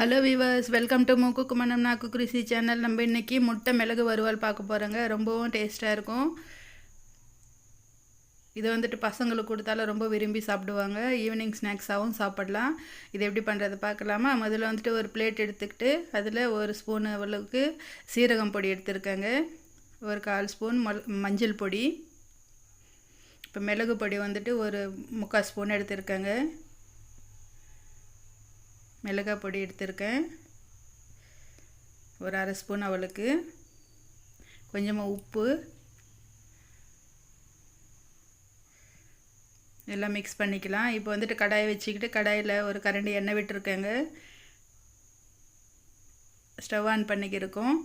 Hello viewers welcome to மூக்கு குமணம் நாக்கு Krishi channel நம்ம இன்றைக்கி முட்டை மிளகு வறுவல் பார்க்க போகிறோங்க ரொம்பவும் டேஸ்ட்டாக இருக்கும். இது வந்துட்டு பசங்களுக்கு கொடுத்தாலும் ரொம்ப விரும்பி சாப்பிடுவாங்க. ஈவினிங் ஸ்நாக்ஸாகவும் சாப்பிடலாம். இது எப்படி பண்ணுறது பார்க்கலாமா? முதல்ல வந்துட்டு ஒரு பிளேட் எடுத்துக்கிட்டு அதில் ஒரு ஸ்பூன் அளவுக்கு சீரகம் பொடி எடுத்துருக்கேங்க. ஒரு கால் ஸ்பூன் மல் மஞ்சள் பொடி. இப்போ மிளகு பொடி வந்துட்டு ஒரு முக்கால் ஸ்பூன் எடுத்திருக்கேங்க. மிளகாய் பொடி எடுத்திருக்கேன். ஒரு அரை ஸ்பூன் அவளுக்கு. கொஞ்சமாக உப்பு. எல்லாம் மிக்ஸ் பண்ணிக்கலாம். இப்போ வந்துட்டு கடாயை வச்சுக்கிட்டு கடாயில் ஒரு கரண்டி எண்ணெய் விட்டுருக்கேங்க. Stove on பண்ணிக்கிருக்கோம்.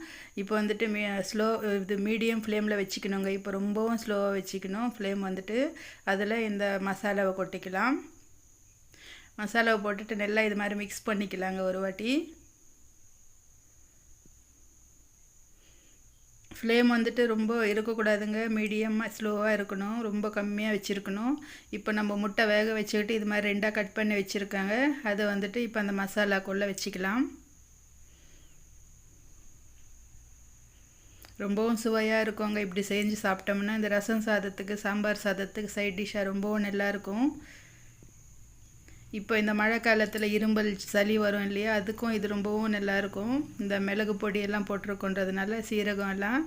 இப்போ வந்துட்டு மீ ஸ்லோ இது மீடியம் ஃப்ளேமில் வச்சுக்கணுங்க. இப்போ ரொம்பவும் ஸ்லோவாக வச்சுக்கணும். ஃப்ளேம் வந்துட்டு அதில் இந்த மசாலாவை கொட்டிக்கலாம். மசாலாவை போட்டுட்டு நல்லா இது மாதிரி மிக்ஸ் பண்ணிக்கலாங்க ஒரு வாட்டி. ஃப்ளேம் வந்துட்டு ரொம்ப இருக்கக்கூடாதுங்க. மீடியமாக ஸ்லோவாக இருக்கணும். ரொம்ப கம்மியாக வச்சுருக்கணும். இப்போ நம்ம முட்டை வேக வச்சுக்கிட்டு இது மாதிரி ரெண்டாக கட் பண்ணி வச்சுருக்காங்க. அதை வந்துட்டு இப்போ அந்த மசாலாக்குள்ளே வச்சுக்கலாம். ரொம்பவும் சுவையாக இருக்குங்க. இப்படி செஞ்சு சாப்பிட்டோம்னா இந்த ரசம் சாதத்துக்கு சாம்பார் சாதத்துக்கு சைட் டிஷ்ஷாக ரொம்பவும் நல்லாயிருக்கும் இப்போ இந்த மழை காலத்தில் இரும்பல் சளி வரும் இல்லையா அதுக்கும் இது ரொம்பவும் நல்லாயிருக்கும் இந்த மிளகு பொடியெல்லாம் போட்டிருக்கோன்றதுனால சீரகம் எல்லாம்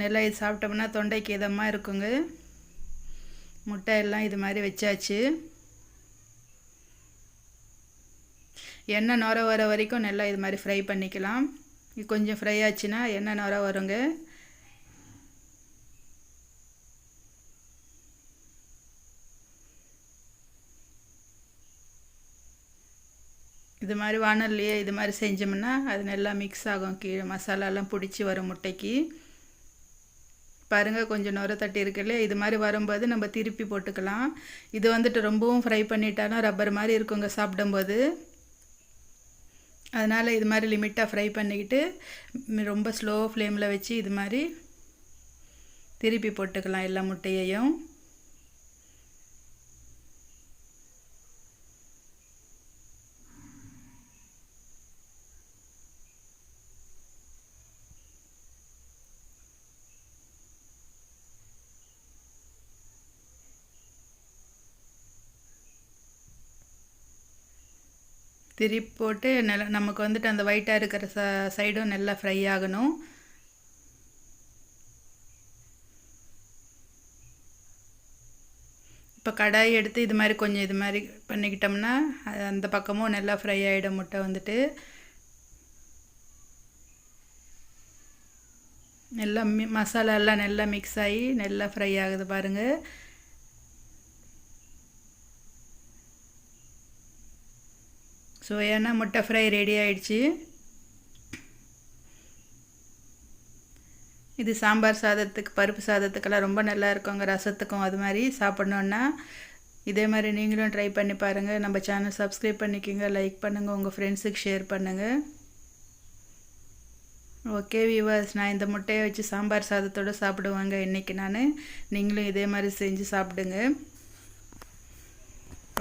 நல்லா இது சாப்பிட்டோம்னா தொண்டைக்கு இதமாக இருக்குங்க. முட்டை எல்லாம் இது மாதிரி வச்சாச்சு. எண்ணெய் நுர வர வரைக்கும் நல்லா இது மாதிரி ஃப்ரை பண்ணிக்கலாம். கொஞ்சம் ஃப்ரை ஆச்சுன்னா எண்ணெய் நுர வருங்க. இது மாதிரி வானல்லையே இது மாதிரி செஞ்சோம்னா அது நல்லா மிக்ஸ் ஆகும். கீழே மசாலாலாம் பிடிச்சி வரும் முட்டைக்கு. பாருங்கள் கொஞ்சம் நுர தட்டி இருக்குல்ல இது மாதிரி வரும்போது நம்ம திருப்பி போட்டுக்கலாம். இது வந்துட்டு ரொம்பவும் ஃப்ரை பண்ணிட்டாலும் ரப்பர் மாதிரி இருக்குங்க சாப்பிடும்போது. அதனால் இது மாதிரி லிமிட்டாக ஃப்ரை பண்ணிக்கிட்டு ரொம்ப ஸ்லோ ஃப்ளேமில் வச்சு இது மாதிரி திருப்பி போட்டுக்கலாம் எல்லா முட்டையையும். திருப்பி போட்டு நல்லா நமக்கு வந்துட்டு அந்த ஒயிட்டாக இருக்கிற ச சைடும் நல்லா ஃப்ரை ஆகணும். இப்போ கடாய் எடுத்து இது மாதிரி கொஞ்சம் இது மாதிரி பண்ணிக்கிட்டோம்னா அந்த பக்கமும் நல்லா ஃப்ரை ஆகிடும் முட்டை வந்துட்டு. நல்லா மி மசாலாலாம் நல்லா மிக்ஸ் ஆகி நல்லா ஃப்ரை ஆகுது பாருங்கள் சுவையான முட்டை ஃப்ரை ரெடி ஆயிடுச்சு. இது சாம்பார் சாதத்துக்கு பருப்பு சாதத்துக்கெல்லாம் ரொம்ப நல்லா இருக்குங்க. ரசத்துக்கும் அது மாதிரி சாப்பிட்ணுன்னா இதே மாதிரி நீங்களும் ட்ரை பண்ணி பாருங்கள் நம்ம சேனல் சப்ஸ்கிரைப் பண்ணிக்கோங்க. லைக் பண்ணுங்கள் உங்கள் ஃப்ரெண்ட்ஸுக்கு ஷேர் பண்ணுங்கள் ஓகே வியூவர்ஸ் நான் இந்த முட்டையை வச்சு சாம்பார் சாதத்தோடு சாப்பிடுவாங்க இன்றைக்கி நான். நீங்களும் இதே மாதிரி செஞ்சு சாப்பிடுங்க.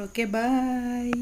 Okay bye